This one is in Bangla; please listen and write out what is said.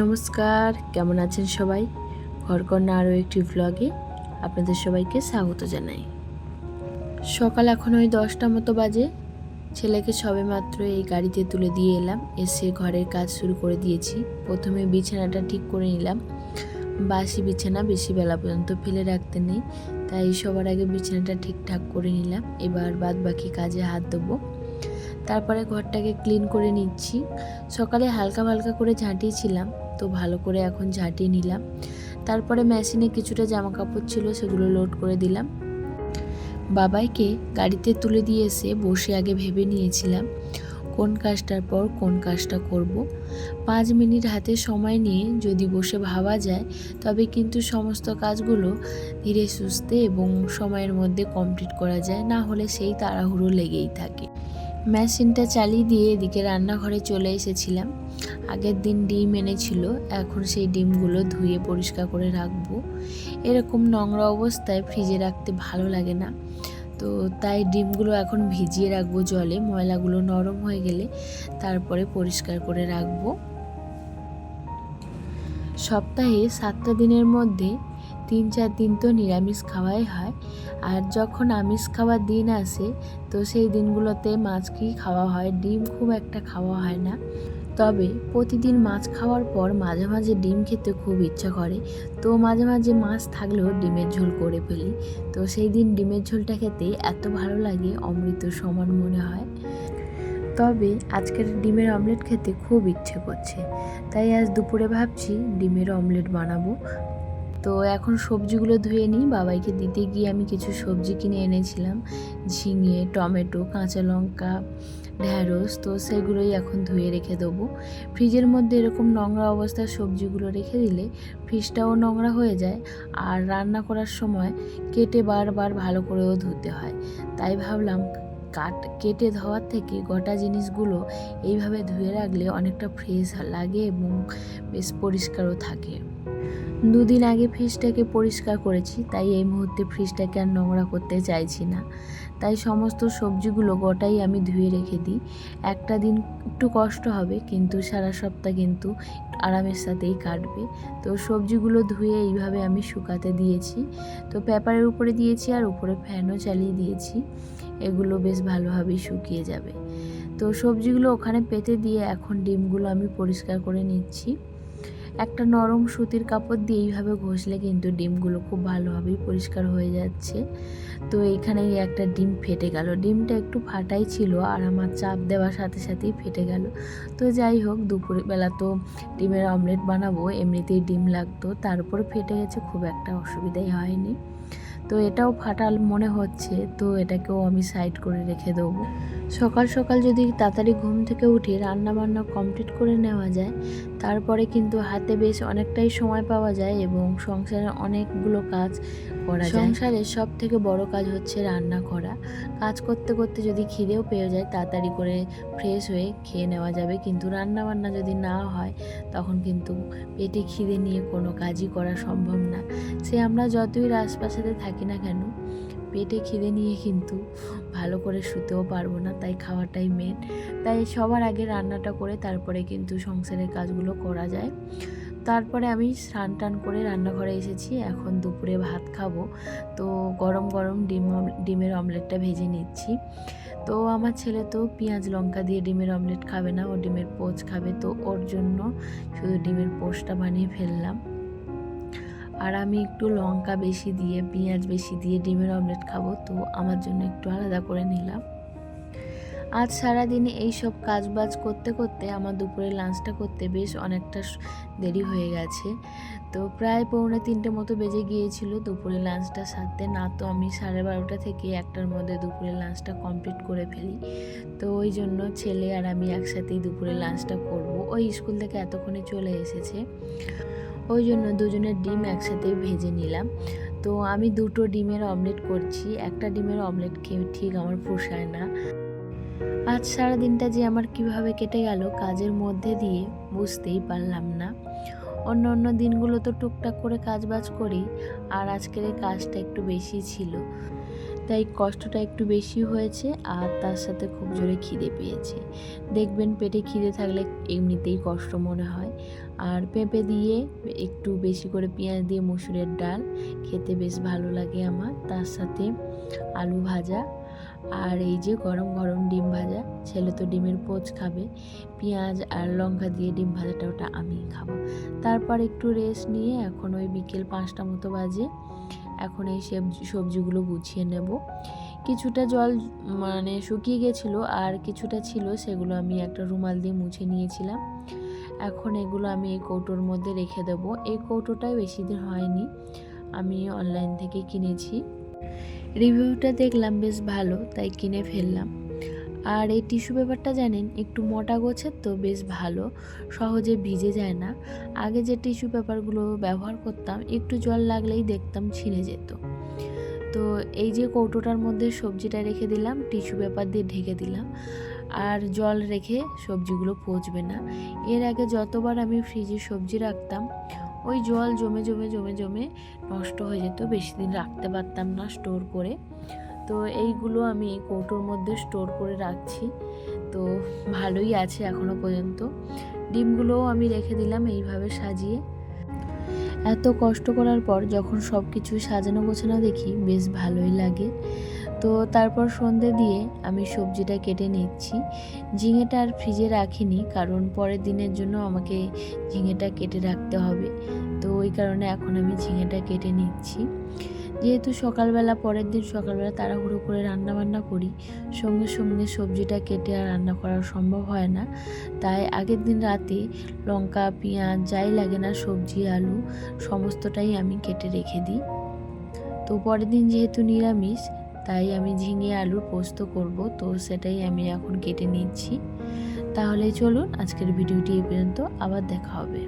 নমস্কার, কেমন আছেন সবাই? ঘরকন্যা আরও একটি ভ্লগে আপনাদের সবাইকে স্বাগত জানাই। সকাল এখন ওই দশটা মতো বাজে। ছেলেকে সবে মাত্র এই গাড়িতে তুলে দিয়ে এলাম, এসে ঘরের কাজ শুরু করে দিয়েছি। প্রথমে বিছানাটা ঠিক করে নিলাম। বাসি বিছানা বেশি বেলা পর্যন্ত ফেলে রাখতে নেই, তাই সবার আগে বিছানাটা ঠিকঠাক করে নিলাম। এবার বাদ বাকি কাজে হাত দেবো তারপরে ঘরটাকে ক্লিন করে নিচ্ছি। সকালে হালকা হালকা করে ঝাঁটিয়েছিলাম। তো ভালো করে এখন ঝাঁটিয়ে নিলাম। তারপরে মেশিনে কিছুটা জামা কাপড় ছিল সেগুলো লোড করে দিলাম। বাবাইকে গাড়িতে তুলে দিয়ে এসে বসে আগে ভেবে নিয়েছিলাম, কোন কাজটার পর কোন কাজটা করব। পাঁচ মিনিট হাতে সময় নিয়ে যদি বসে ভাবা যায়, তবে কিন্তু সমস্ত কাজগুলো ধীরে সুস্থে এবং সময়ের মধ্যে কমপ্লিট করা যায়, না হলে সেই তাড়াহুড়ো লেগেই থাকে। মেশিনটা চালিয়ে দিয়ে এদিকে রান্নাঘরে চলে এসেছিলাম। আগের দিন ডিম এনেছিল, এখন সেই ডিমগুলো ধুয়ে পরিষ্কার করে রাখব। এরকম নোংরা অবস্থায় ফ্রিজে রাখতে ভালো লাগে না। তো তাই ডিমগুলো এখন ভিজিয়ে রাখব জলে, ময়লাগুলো নরম হয়ে গেলে তারপরে পরিষ্কার করে রাখব। সপ্তাহে সাতটা দিনের মধ্যে তিন চার দিন তো নিরামিষ খাওয়াই হয়। আর যখন আমিষ খাওয়ার দিন আসে, তো সেই দিনগুলোতে মাছকেই খাওয়া হয়? ডিম খুব একটা খাওয়া হয় না। তবে প্রতিদিন মাছ খাওয়ার পর মাঝে মাঝে ডিম খেতে খুব ইচ্ছা করে। তো মাঝে মাঝে মাছ থাকলেও ডিমের ঝোল করে ফেলি। তো সেই দিন ডিমের ঝোলটা খেতে এত ভালো লাগে, অমৃত সমান মনে হয়। তবে আজকের ডিমের অমলেট খেতে খুব ইচ্ছে করছে। তাই আজ দুপুরে ভাবছি ডিমের অমলেট বানাবো। তো এখন সবজিগুলো ধুয়ে নিই। বাবাইকে দিতে গিয়ে আমি কিছু সবজি কিনে এনেছিলাম। ঝিঙে, টমেটো, কাঁচা লঙ্কা, ঢ্যাঁড়স, তো সেগুলোই এখন ধুয়ে রেখে দেবো। ফ্রিজের মধ্যে এরকম নোংরা অবস্থার সবজিগুলো রেখে দিলে ফ্রিজটাও নোংরা হয়ে যায় আর রান্না করার সময় কেটে বারবার ভালো করেও ধুতে হয়। তাই ভাবলাম কাট, কেটে ধোয়ার থেকে গোটা জিনিসগুলো এইভাবে ধুয়ে রাখলে অনেকটা ফ্রেশ লাগে এবং বেশ পরিষ্কারও থাকে। দুদিন আগে ফ্রিজটাকে পরিষ্কার করেছি, তাই এই মুহূর্তে ফ্রিজটাকে আর নোংরা করতে চাইছি না। তাই সমস্ত সবজিগুলো গোটাই আমি ধুয়ে রেখে দিই। একটা দিন একটু কষ্ট হবে, কিন্তু সারা সপ্তাহ কিন্তু আরামের সাথেই কাটবে। তো সবজিগুলো ধুয়ে এইভাবে আমি শুকাতে দিয়েছি। তো পেপারের উপরে দিয়েছি আর উপরে ফ্যানও চালিয়ে দিয়েছি। এগুলো বেশ ভালোভাবেই শুকিয়ে যাবে। তো সবজিগুলো ওখানে পেতে দিয়ে এখন ডিমগুলো আমি পরিষ্কার করে নিচ্ছি। একটা নরম সুতির কাপড় দিয়ে এইভাবে ঘষলে কিন্তু ডিমগুলো খুব ভালোভাবেই পরিষ্কার হয়ে যাচ্ছে। তো এইখানে একটা ডিম ফেটে গেল। ডিমটা একটু ফাটাই ছিল আর আমার চাপ দেওয়ার সাথে সাথেই ফেটে গেল। তো যাই হোক, দুপুরবেলা তো ডিমের অমলেট বানাবো, এমনিতেই ডিম লাগতো, তারপর ফেটে গেছে, খুব একটা অসুবিধাই হয়নি। তো এটাও ফাটাল মনে হচ্ছে, তো এটাকেও আমি সাইড করে রেখে দেবো। সকাল সকাল যদি তাড়াতাড়ি ঘুম থেকে উঠে রান্না বান্না কমপ্লিট করে নেওয়া যায় তারপরে কিন্তু হাতে বেশ অনেকটাই সময় পাওয়া যায় এবং সংসারে অনেকগুলো কাজ করা যায়। সংসারের সব থেকে বড় কাজ হচ্ছে রান্না করা। কাজ করতে করতে যদি খিদেও পেয়ে যায় তাড়াতাড়ি করে ফ্রেশ হয়ে খেয়ে নেওয়া যাবে। কিন্তু রান্না বান্না যদি না হয় তখন কিন্তু পেটে খিদে নিয়ে কোনো কাজই করা সম্ভব না। সে আমরা যতই রাজপ্রাসাদে থাকি না কেন পেটে খিদে নিয়ে কিন্তু ভালো করে শুতেও পারব না, তাই খাওয়াটাই মেন তাই সবার আগে রান্নাটা করে তারপরে কিন্তু সংসারের কাজগুলো করা যায়। তারপরে আমি স্নান টান করে রান্নাঘরে এসেছি, এখন দুপুরে ভাত খাব। তো গরম গরম ডিম ডিমের অমলেটটা ভেজে নিচ্ছি। তো আমার ছেলে তো পেঁয়াজ লঙ্কা দিয়ে ডিমের অমলেট খাবে না, ও ডিমের পোচ খাবে। তো ওর জন্য শুধু ডিমের পোচটা বানিয়ে ফেললাম। আর আমি একটু লঙ্কা বেশি দিয়ে, পেঁয়াজ বেশি দিয়ে ডিমের অমলেট খাব, তো আমার জন্য একটু আলাদা করে নিলাম। আজ সারাদিনে এই সব কাজ বাজ করতে করতে আমার দুপুরে লাঞ্চটা করতে বেশ অনেকটা দেরি হয়ে গেছে। তো প্রায় পৌনে তিনটে মতো বেজে গিয়েছিল দুপুরে লাঞ্চটা সারতে। না তো আমি সাড়ে বারোটা থেকে একটার মধ্যে দুপুরে লাঞ্চটা কমপ্লিট করে ফেলি। তো ওই জন্য ছেলে আর আমি একসাথেই দুপুরে লাঞ্চটা করব। ওই স্কুল থেকে এতক্ষণে চলে এসেছে। ওই জন্য দুজনের ডিম একসাথে ভেজে নিলাম। তো আমি দুটো ডিমের অমলেট করছি। একটা ডিমের অমলেট খেয়ে ঠিক আমার পোষায় না। আজ সারা দিনটা যে আমার কীভাবে কেটে গেল কাজের মধ্যে দিয়ে বুঝতেই পারলাম না। অন্য অন্য দিনগুলো তো টুকটাক করে কাজ বাজ করি, আর আজকের এই কাজটা একটু বেশি ছিল। তাই কষ্টটা একটু বেশি হয়েছে আর তার সাথে খুব জোরে খিদে পেয়েছে। দেখবেন পেটে খিদে থাকলে এমনিতেই কষ্ট মনে হয়। আর পেঁপে দিয়ে একটু বেশি করে পেঁয়াজ দিয়ে মসুরের ডাল খেতে বেশ ভালো লাগে আমার। তার সাথে আলু ভাজা আর এই যে গরম গরম ডিম ভাজা, ছেলে তো ডিমের পোচ খাবে। পেঁয়াজ আর লঙ্কা দিয়ে ডিম ভাজাটা ওটা আমিই খাব। তারপর একটু রেস্ট নিয়ে এখন ওই বিকেল পাঁচটা মতো বাজে। এখন এই সবজি সবজিগুলো গুছিয়ে নেব। কিছুটা জল মানে শুকিয়ে গেছিল আর কিছুটা ছিল, সেগুলো আমি একটা রুমাল দিয়ে মুছে নিয়েছিলাম। এখন এগুলো আমি এই কৌটোর মধ্যে রেখে দেব। এই কৌটোটাই বেশি দিন হয়নি, আমি অনলাইন থেকে কিনেছি। রিভিউটা দেখলাম, বেশ ভালো, তাই কিনে ফেললাম। আর এই টিস্যু পেপারটা জানেন, একটু মোটা গোছের তো বেশ ভালো, সহজে ভিজে যায় না। আগে যে টিস্যু পেপারগুলো ব্যবহার করতাম, একটু জল লাগলেই দেখতাম ছিঁড়ে যেত। তো এই যে কৌটোটার মধ্যে সবজিটা রেখে দিলাম, টিস্যু পেপার দিয়ে ঢেকে দিলাম। আর জল রেখে সবজিগুলো পচবে না। এর আগে যতবার আমি ফ্রিজে সবজি রাখতাম, ওই জল জমে জমে জমে জমে নষ্ট হয়ে যেত, বেশি দিন রাখতে পারতাম না স্টোর করে। তো এইগুলো আমি কৌটোর মধ্যে স্টোর করে রাখছি। তো ভালোই আছে এখনও পর্যন্ত। ডিমগুলোও আমি রেখে দিলাম এইভাবে সাজিয়ে। এত কষ্ট করার পর যখন সব কিছু সাজানো গোছানো দেখি বেশ ভালোই লাগে। তো তারপর সন্ধে দিয়ে আমি সবজিটা কেটে নিচ্ছি। ঝিঙেটা আর ফ্রিজে রাখিনি কারণ পরের দিনের জন্য আমাকে ঝিঙেটা কেটে রাখতে হবে। তো ওই কারণে এখন আমি ঝিঙেটা কেটে নিচ্ছি। যেহেতু সকালবেলা, পরের দিন সকালবেলা তাড়াহুড়ো করে রান্না বান্না করি, সঙ্গে সঙ্গে সবজিটা কেটে আর রান্না করা সম্ভব হয় না। তাই আগের দিন রাতে লঙ্কা, পেঁয়াজ, যাই লাগে না সবজি, আলু সমস্তটাই আমি কেটে রেখে দিই। তো পরের দিন যেহেতু নিরামিষ, তাই আমি ঝিঙে, আলুর পোস্ত করব, তো সেটাই আমি এখন কেটে নিচ্ছি। তাহলে চলুন আজকের ভিডিওটি এই পর্যন্ত, আবার দেখা হবে।